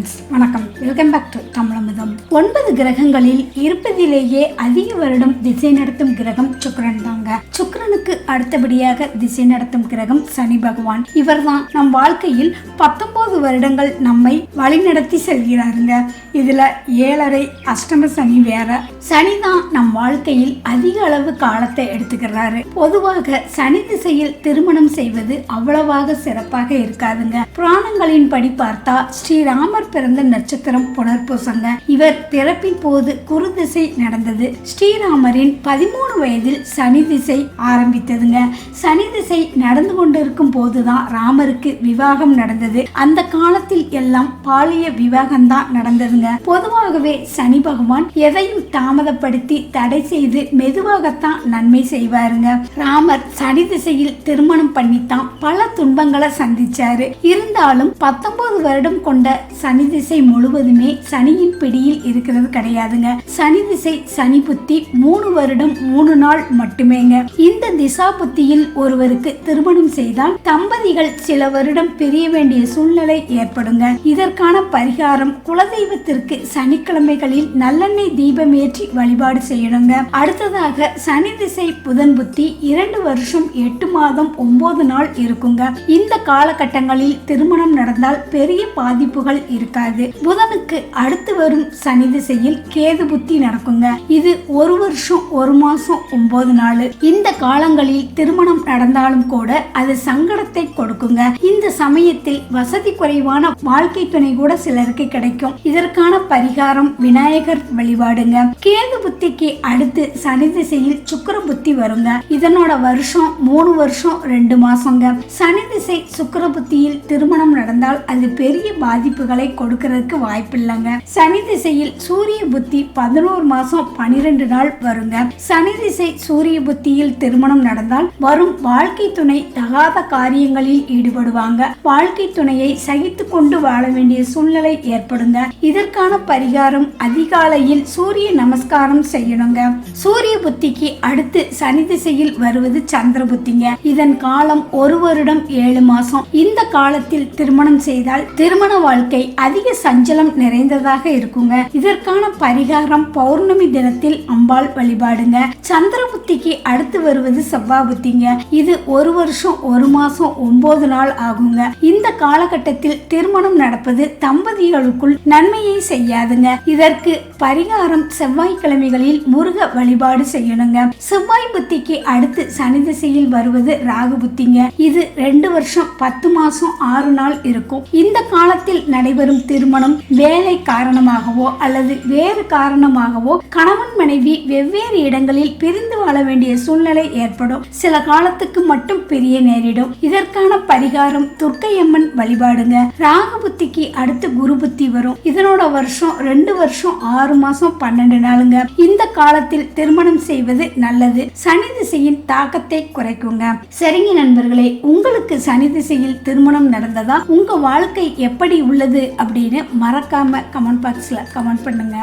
Friends வணக்கம் welcome back to Tamizhamudham. ஒன்பது கிரகங்களில் இருப்பதிலேயே அதிக வருடம் திசை நடத்தும் கிரகம் சுக்கரன் தாங்க. சுக்கரனுக்கு அடுத்தபடியாக திசை நடத்தும் கிரகம் சனி பகவான். இவர்தான் நம் வாழ்க்கையில் பத்தொன்பது வருடங்கள் நம்மை வழிநடத்தி செல்கிறாருங்க. இதுல ஏழரை அஷ்டம சனி வேற. சனி தான் நம் வாழ்க்கையில் அதிக அளவு காலத்தை எடுத்துக்கிறாரு. பொதுவாக சனி திசையில் திருமணம் செய்வது அவ்வளவாக சிறப்பாக இருக்காதுங்க. புராணங்களின் படி பார்த்தா ஸ்ரீராமர் பிறந்த நட்சத்திரம் புனர்பூசங்க. இவர் பிறப்பின் போது குரு திசை நடந்தது. ஸ்ரீராமரின் பதிமூணு வயதில் சனி திசை ஆரம்பித்ததுங்க. சனி திசை நடந்து கொண்டிருக்கும் போதுதான் ராமருக்கு விவாகம் நடந்தது. அந்த காலத்தில் எல்லாம் பாலிய விவாகம் தான் நடந்ததுங்க. பொதுவாகவே சனி பகவான் எதையும் தாமதப்படுத்தி தடை செய்து மெதுவாகத்தான் நன்மை செய்வாருங்க. ராமர் சனி திசையில் திருமணம் பண்ணித்தான் பல துன்பங்களை சந்திச்சாரு. இருந்தாலும் பத்தொன்பது வருடம் கொண்ட சனி திசை முழுவதுமே சனியின் பிடியில் இருக்கிறது கிடையாதுங்க. சனி திசை சனி புத்தி மூணு வருடம் மூணு நாள் மட்டுமேங்க. இந்த திசா புத்தியில் ஒருவருக்கு திருமணம் செய்தால் தம்பதிகள் சில வருடம் பிரிய வேண்டிய சூழ்நிலை ஏற்படுங்க. இதற்கான பரிகாரம் குலதெய்வத்திற்கு சனிக்கிழமைகளில் நல்லெண்ணெய் தீபம் ஏற்றி வழிபாடு செய்யணுங்க. அடுத்ததாக சனி திசை புதன் புத்தி இரண்டு வருஷம் எட்டு மாதம் ஒன்பது நாள் இருக்குங்க. இந்த காலகட்டங்களில் திருமணம் நடந்தால் பெரிய பாதிப்புகள் இருக்காது. புதனுக்கு அடுத்து வரும் சனி சனி திசையில் கேது புத்தி நடக்குங்க. இது ஒரு வருஷம் ஒரு மாசம் ஒன்பது நாள். இந்த காலங்களில் திருமணம் நடந்தாலும் கூட அது சங்கடத்தை கொடுக்குங்க. இந்த சமயத்தில் வசதி குறைவான வாழ்க்கை துணை கூட சிலருக்கு கிடைக்கும். இதற்கான பரிகாரம் விநாயகர் வழிபாடுங்க. கேது புத்திக்கு அடுத்து சனி திசையில் சுக்கர புத்தி வருங்க. இதனோட வருஷம் மூணு வருஷம் ரெண்டு மாசங்க. சனி திசை சுக்கர புத்தியில் திருமணம் நடந்தால் அது பெரிய பாதிப்புகளை கொடுக்கறதுக்கு வாய்ப்பு இல்லைங்க சனி திசையில் சூரிய புத்தி பதினோரு மாசம் பனிரெண்டு நாள் வருங்க. சனி திசை சூரிய புத்தியில் திருமணம் நடந்தால் வரும் வாழ்க்கை துணை தகாத காரியங்களில் ஈடுபடுவாங்க. வாழ்க்கை துணையை சகித்து கொண்டு வாழ வேண்டிய சூழ்நிலை ஏற்படுங்க. இதற்கான பரிகாரம் அதிகாலையில் சூரிய நமஸ்காரம் செய்யணுங்க. சூரிய புத்திக்கு அடுத்து சனி திசையில் வருவது சந்திர புத்திங்க. இதன் காலம் ஒரு வருடம் ஏழு மாசம். இந்த காலத்தில் திருமணம் செய்தால் திருமண வாழ்க்கை அதிக சஞ்சலம் நிறைந்ததாக இருக்குங்க. இதற்கான பரிகாரம் பௌர்ணமி தினத்தில் அம்பாள் வழிபாடுங்க. சந்திர புத்திக்கு அடுத்து வருவது செவ்வாய் புத்திங்க இது ஒரு வருஷம் ஒரு மாசம் ஒன்பது நாள் ஆகுங்க. இந்த காலகட்டத்தில் திருமணம் நடப்பது தம்பதிகளுக்குள் நன்மையை செய்யாதுங்க. இதற்கு பரிகாரம் செவ்வாய்க்கிழமைகளில் முருக வழிபாடு செய்யணுங்க. செவ்வாய் புத்திக்கு அடுத்து சனி திசையில் வருவது ராகு புத்திங்க. இது ரெண்டு வருஷம் பத்து மாசம் ஆறு நாள் இருக்கும். இந்த காலத்தில் நடைபெறும் திருமணம் வேலை காரணமாகவோ அல்லது வேறு காரணமாகவோ கணவன் மனைவி வெவ்வேறு இடங்களில் பிரிந்து வாழ வேண்டிய சூழ்நிலை ஏற்படும். சில காலத்துக்கு மட்டும் பிரிய நேரிடும். இதற்கான பரிகாரம் துர்க்கையம்மன் வழிபாடுங்க. ராகு புத்திக்கு அடுத்து குரு புத்தி வரும். இதனோட வருஷம் ரெண்டு வருஷம் ஆறு மாசம் பன்னெண்டு நாளுங்க. இந்த காலத்தில் திருமணம் செய்வது நல்லது. சனி திசையின் தாக்கத்தை குறைக்குங்க. சரிங்க நண்பர்களே உங்களுக்கு சனி திசையில் திருமணம் நடந்ததா? உங்க வாழ்க்கை எப்படி உள்ளது அப்படின்னு மறக்காம கமெண்ட் பாக்ஸ்ல கமெண்ட் பண்ணுங்க.